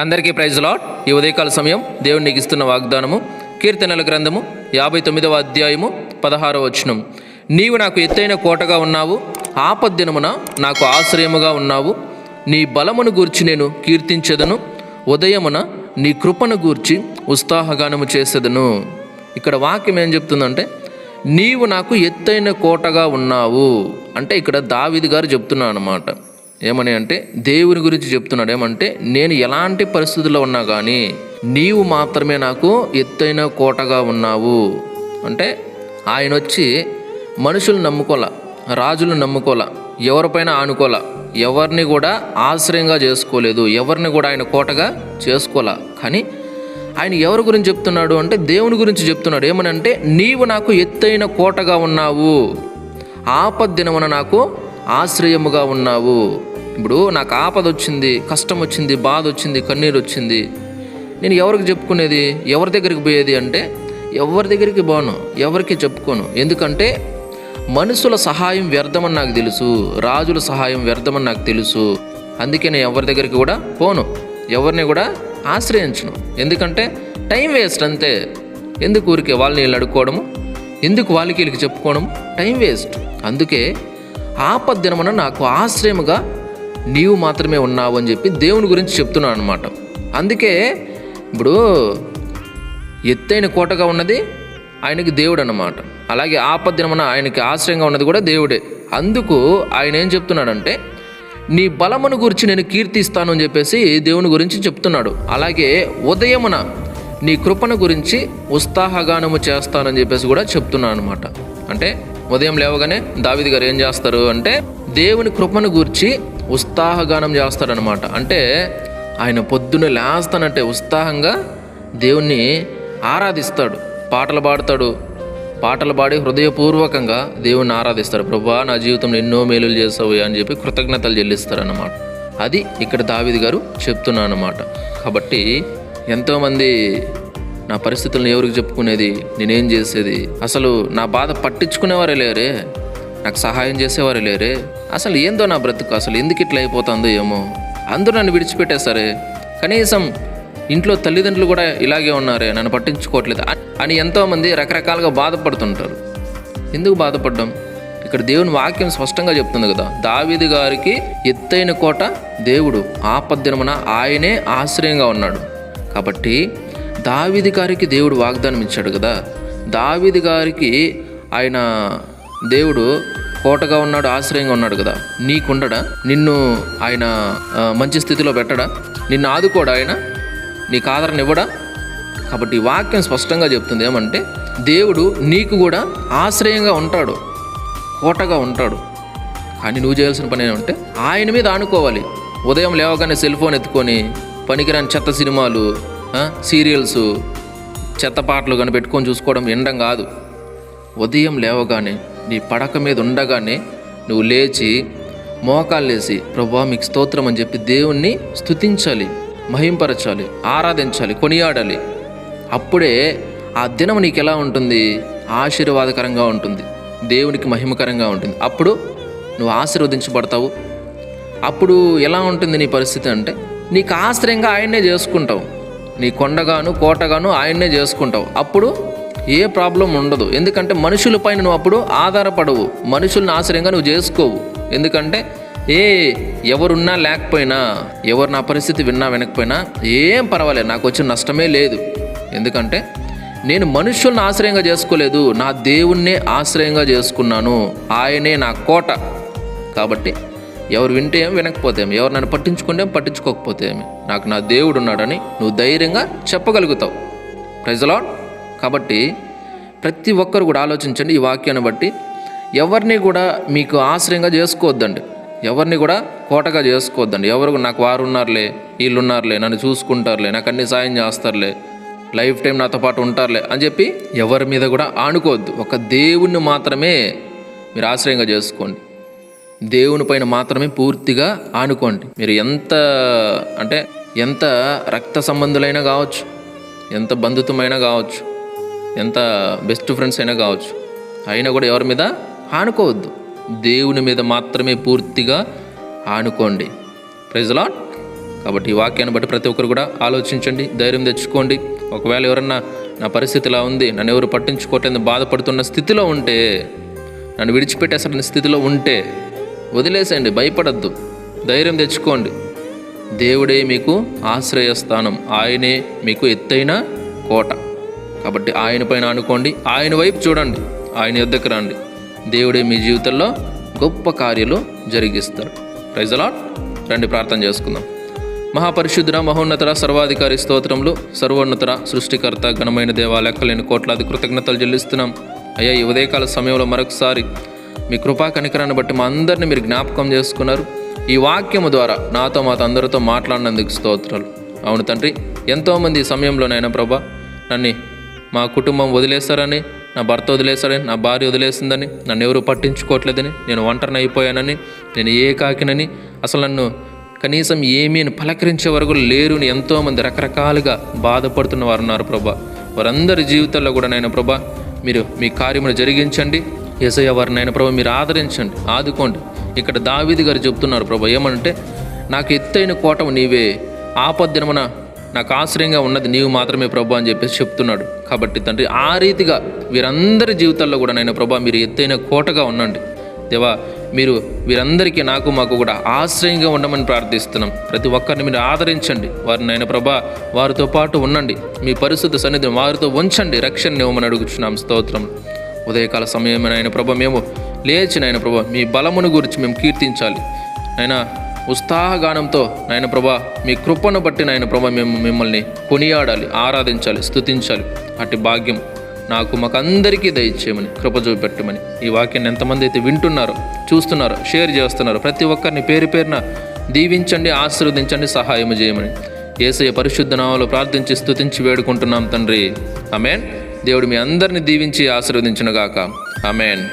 అందరికీ praise lot ఈ ఉదయకాల సమయం దేవుడు నీకు ఇస్తున్న వాగ్దానము కీర్తనల గ్రంథము యాభై తొమ్మిదవ అధ్యాయము పదహారవ వచనం. నీవు నాకు ఎత్తైన కోటగా ఉన్నావు ఆపద్దినమున నాకు ఆశ్రయముగా ఉన్నావు. నీ బలమును గూర్చి నేను కీర్తించెదను ఉదయమున నీ కృపను గూర్చి ఉత్సాహగానము చేసేదను. ఇక్కడ వాక్యం ఏం చెప్తుందంటే నీవు నాకు ఎత్తైన కోటగా ఉన్నావు. అంటే ఇక్కడ దావిది గారు చెప్తున్నాను అనమాట ఏమని అంటే దేవుని గురించి చెప్తున్నాడు. ఏమంటే నేను ఎలాంటి పరిస్థితుల్లో ఉన్నా కానీ నీవు మాత్రమే నాకు ఎత్తైన కోటగా ఉన్నావు. అంటే ఆయన వచ్చి మనుషులు నమ్ముకోలే రాజులు నమ్ముకోలే ఎవరిపైన ఆనుకోల ఎవరిని కూడా ఆశ్రయంగా చేసుకోలేదు ఎవరిని కూడా ఆయన కోటగా చేసుకోలే. కానీ ఆయన ఎవరి గురించి చెప్తున్నాడు అంటే దేవుని గురించి చెప్తున్నాడు. ఏమనంటే నీవు నాకు ఎత్తైన కోటగా ఉన్నావు. ఆపద్దినమున నాకు ఆశ్రయముగా ఉన్నావు. ఇప్పుడు నాకు ఆపద వచ్చింది కష్టం వచ్చింది బాధ వచ్చింది కన్నీరు వచ్చింది. నేను ఎవరికి చెప్పుకునేది? ఎవరి దగ్గరికి పోయేది అంటే ఎవరి దగ్గరికి పోను ఎవరికి చెప్పుకోను. ఎందుకంటే మనుషుల సహాయం వ్యర్థమని నాకు తెలుసు రాజుల సహాయం వ్యర్థమని నాకు తెలుసు. అందుకే నేను ఎవరి దగ్గరికి కూడా పోను ఎవరిని కూడా ఆశ్రయించను. ఎందుకంటే టైం వేస్ట్ అంతే. ఎందుకు ఊరికే వాళ్ళని వీళ్ళు అడుక్కోవడము? ఎందుకు వాళ్ళకి వీళ్ళకి చెప్పుకోవడం టైం వేస్ట్. అందుకే ఆపద్దినమున నాకు ఆశ్రయముగా నీవు మాత్రమే ఉన్నావు అని చెప్పి దేవుని గురించి చెప్తున్నాను అనమాట అందుకే ఇప్పుడు ఎత్తైన కోటగా ఉన్నది ఆయనకి దేవుడు అన్నమాట. అలాగే ఆపద్దినమున ఆయనకి ఆశ్రయంగా ఉన్నది కూడా దేవుడే. అందుకు ఆయన ఏం చెప్తున్నాడంటే నీ బలమును గురించి నేను కీర్తిస్తాను అని చెప్పేసి దేవుని గురించి చెప్తున్నాడు. అలాగే ఉదయమున నీ కృపను గురించి ఉత్సాహగానము చేస్తానని చెప్పేసి కూడా చెప్తున్నాను అనమాట అంటే ఉదయం లేవగానే దావిది గారు ఏం చేస్తారు అంటే దేవుని కృపను గురించి ఉత్సాహగానం చేస్తాడనమాట. అంటే ఆయన పొద్దున లేస్తానంటే ఉత్సాహంగా దేవుణ్ణి ఆరాధిస్తాడు. పాటలు పాడతాడు. పాటలు పాడి హృదయపూర్వకంగా దేవుణ్ణి ఆరాధిస్తాడు. ప్రభా నా జీవితంలో ఎన్నో మేలులు చేసావు అని చెప్పి కృతజ్ఞతలు చెల్లిస్తారన్నమాట. అది ఇక్కడ దావిది గారు చెప్తున్నాను అనమాట కాబట్టి ఎంతోమంది నా పరిస్థితులను ఎవరికి చెప్పుకునేది నేనేం చేసేది? అసలు నా బాధ పట్టించుకునేవారే లేరే? నాకు సహాయం చేసేవారే లేరే? అసలు ఏందో నా బ్రతుకు? అసలు ఎందుకు ఇట్లా అయిపోతుందో ఏమో? అందరూ నన్ను విడిచిపెట్టేశారే కనీసం ఇంట్లో తల్లిదండ్రులు కూడా ఇలాగే ఉన్నారే నన్ను పట్టించుకోవట్లేదు అని ఎంతోమంది రకరకాలుగా బాధపడుతుంటారు. ఎందుకు బాధపడ్డం? ఇక్కడ దేవుని వాక్యం స్పష్టంగా చెప్తుంది కదా దావిది గారికి ఎత్తైన కోట దేవుడు ఆపద్దినమున ఆయనే ఆశ్రయంగా ఉన్నాడు. కాబట్టి దావీది గారికి దేవుడు వాగ్దానం ఇచ్చాడు కదా. దావీది గారికి ఆయన దేవుడు కోటగా ఉన్నాడు ఆశ్రయంగా ఉన్నాడు కదా. నీకుండడా? నిన్ను ఆయన మంచి స్థితిలో పెట్టడా? నిన్ను ఆదుకోడా ఆయన? నీకు ఆదరణ ఇవ్వడా? కాబట్టి వాక్యం స్పష్టంగా చెప్తుంది ఏమంటే దేవుడు నీకు కూడా ఆశ్రయంగా ఉంటాడు కోటగా ఉంటాడు. కానీ నువ్వు చేయాల్సిన పని ఏమంటే ఆయన మీద ఆనుకోవాలి. ఉదయం లేవగానే సెల్ ఫోన్ ఎత్తుకొని పనికిరాని చెత్త సినిమాలు సీరియల్స్ చెత్త పాటలు కానీ పెట్టుకొని చూసుకోవడం వినడం కాదు. ఉదయం లేవగానే నీ పడక మీద ఉండగానే నువ్వు లేచి మోకాళ్ళేసి ప్రభా మీకు స్తోత్రం అని చెప్పి దేవుణ్ణి స్తుతించాలి మహింపరచాలి ఆరాధించాలి కొనియాడాలి. అప్పుడే ఆ దినం నీకు ఎలా ఉంటుంది? ఆశీర్వాదకరంగా ఉంటుంది దేవునికి మహిమకరంగా ఉంటుంది. అప్పుడు నువ్వు ఆశీర్వదించబడతావు. అప్పుడు ఎలా ఉంటుంది నీ పరిస్థితి అంటే నీకు ఆశ్రయంగా ఆయన్నే చేసుకుంటావు. నీ కొండగాను కోటగాను ఆయన్నే చేసుకుంటావు. అప్పుడు ఏ ప్రాబ్లం ఉండదు. ఎందుకంటే మనుషులపైన నువ్వు అప్పుడు ఆధారపడవు. మనుషుల్ని ఆశ్రయంగా నువ్వు చేసుకోవు. ఎందుకంటే ఏ ఎవరున్నా లేకపోయినా ఎవరు నా పరిస్థితి విన్నా వినకపోయినా ఏం పర్వాలేదు. నాకు వచ్చిన నష్టమే లేదు. ఎందుకంటే నేను మనుషుల్ని ఆశ్రయంగా చేసుకోలేదు. నా దేవుణ్ణే ఆశ్రయంగా చేసుకున్నాను. ఆయనే నా కోట. కాబట్టి ఎవరు వింటే ఏం వినకపోతే ఏమి. ఎవరు నన్ను పట్టించుకుంటే ఏం పట్టించుకోకపోతే ఏమి. నాకు నా దేవుడు ఉన్నాడని నువ్వు ధైర్యంగా చెప్పగలుగుతావు. ప్రజలాడ్ కాబట్టి ప్రతి ఒక్కరు కూడా ఆలోచించండి ఈ వాక్యాన్ని బట్టి. ఎవరిని కూడా మీకు ఆశ్రయంగా చేసుకోవద్దండి. ఎవరిని కూడా కోటగా చేసుకోవద్దండి. ఎవరు నాకు వారు ఉన్నారులే వీళ్ళు ఉన్నారులే నన్ను చూసుకుంటారులే నాకు అన్ని సాయం చేస్తారులే లైఫ్ టైం నాతో పాటు ఉంటారులే అని చెప్పి ఎవరి మీద కూడా ఆనుకోవద్దు. ఒక దేవుణ్ణి మాత్రమే మీరు ఆశ్రయంగా చేసుకోండి. దేవుని పైన మాత్రమే పూర్తిగా ఆనుకోండి. మీరు ఎంత అంటే ఎంత రక్త సంబంధులైనా కావచ్చు ఎంత బంధుత్వమైనా కావచ్చు ఎంత బెస్ట్ ఫ్రెండ్స్ అయినా కావచ్చు. అయినా కూడా ఎవరి మీద? ఆనుకోవద్దు. దేవుని మీద మాత్రమే పూర్తిగా ఆనుకోండి. ప్రైజ్ లాట్ కాబట్టి ఈ వాక్యాన్ని బట్టి ప్రతి ఒక్కరు కూడా ఆలోచించండి ధైర్యం తెచ్చుకోండి. ఒకవేళ ఎవరన్నా నా పరిస్థితి ఇలా ఉంది నన్ను ఎవరు పట్టించుకోవట్లేదు బాధపడుతున్న స్థితిలో ఉంటే నన్ను విడిచిపెట్టేసిన స్థితిలో ఉంటే వదిలేసేయండి భయపడద్దు. ధైర్యం తెచ్చుకోండి. దేవుడే మీకు ఆశ్రయస్థానం. ఆయనే మీకు ఎత్తైన కోట. కాబట్టి ఆయన పైన అనుకోండి ఆయన వైపు చూడండి. ఆయన యుద్ధకు రండి. దేవుడే మీ జీవితంలో గొప్ప కార్యాలు జరిగిస్తాడు ప్రైజలాట్ రండి ప్రార్థన చేసుకుందాం. మహాపరిశుద్ధుర మహోన్నతర సర్వాధికారి స్తోత్రములు సర్వోన్నతర సృష్టికర్త ఘనమైన దేవ లెక్కలేని కోట్లాది కృతజ్ఞతలు చెల్లిస్తున్నాం. అయ్యా ఈ ఉదయకాల సమయంలో మరొకసారి మీ కృపా కనికరాన్ని బట్టి మా అందరిని మీరు జ్ఞాపకం చేసుకున్నారు. ఈ వాక్యము ద్వారా నాతో మాతో అందరితో మాట్లాడినందుకు స్తోత్రాలు. అవును తండ్రి ఎంతోమంది సమయంలోనైనా ప్రభా నన్ను మా కుటుంబం వదిలేస్తారని నా భర్త వదిలేస్తారని నా భార్య వదిలేసిందని నన్ను ఎవరు పట్టించుకోవట్లేదని నేను ఒంటరిని అయిపోయానని నేను ఏ కాకినని అసలు నన్ను కనీసం ఏమీ అని పలకరించే వరకు లేరు అని ఎంతోమంది రకరకాలుగా బాధపడుతున్న వారు ఉన్నారు ప్రభా. వారందరి జీవితాల్లో కూడా నాయన ప్రభా మీరు మీ కార్యమును జరిగించండి. ఏసయ్య వారిని నాయన ప్రభా మీరు ఆదరించండి ఆదుకోండి. ఇక్కడ దావీది గారు చెప్తున్నారు ప్రభా ఏమంటే నాకు ఎత్తైన కోటము నీవే. ఆపద్దినమున నాకు ఆశ్రయంగా ఉన్నది నీవు మాత్రమే ప్రభు అని చెప్పేసి చెప్తున్నాడు. కాబట్టి తండ్రి ఆ రీతిగా వీరందరి జీవితాల్లో కూడా నేను ప్రభా మీరు ఎత్తైన కోటగా ఉండండి. దేవా మీరు వీరందరికీ నాకు మాకు కూడా ఆశ్రయంగా ఉండమని ప్రార్థిస్తున్నాం. ప్రతి ఒక్కరిని మీరు ఆదరించండి. వారిని ఆయన ప్రభా వారితో పాటు ఉండండి. మీ పరిశుద్ధ సన్నిధిని వారితో ఉంచండి. రక్షణ ఇవ్వమని అడుగుచున్నాం. స్తోత్రం. ఉదయకాల సమయమైన ఆయన ప్రభ మేము లేచి నాయన ప్రభ మీ బలమును గురించి మేము కీర్తించాలి. అయినా ఉత్సాహగానంతో నాయన ప్రభా మీ కృపను బట్టి నాయన ప్రభా మేము మిమ్మల్ని కొనియాడాలి ఆరాధించాలి స్థుతించాలి అటు భాగ్యం నాకు మాకందరికీ దయచేయమని కృప చూపెట్టమని. ఈ వాక్యాన్ని ఎంతమంది అయితే వింటున్నారో చూస్తున్నారో షేర్ చేస్తున్నారో ప్రతి ఒక్కరిని పేరు పేరున దీవించండి ఆశీర్వదించండి సహాయం చేయమని. ఏసయ పరిశుద్ధ నామాలు ప్రార్థించి స్థుతించి వేడుకుంటున్నాం తండ్రి. అమేన్ దేవుడు మీ అందరిని దీవించి ఆశీర్వదించునుగాక. అమేన్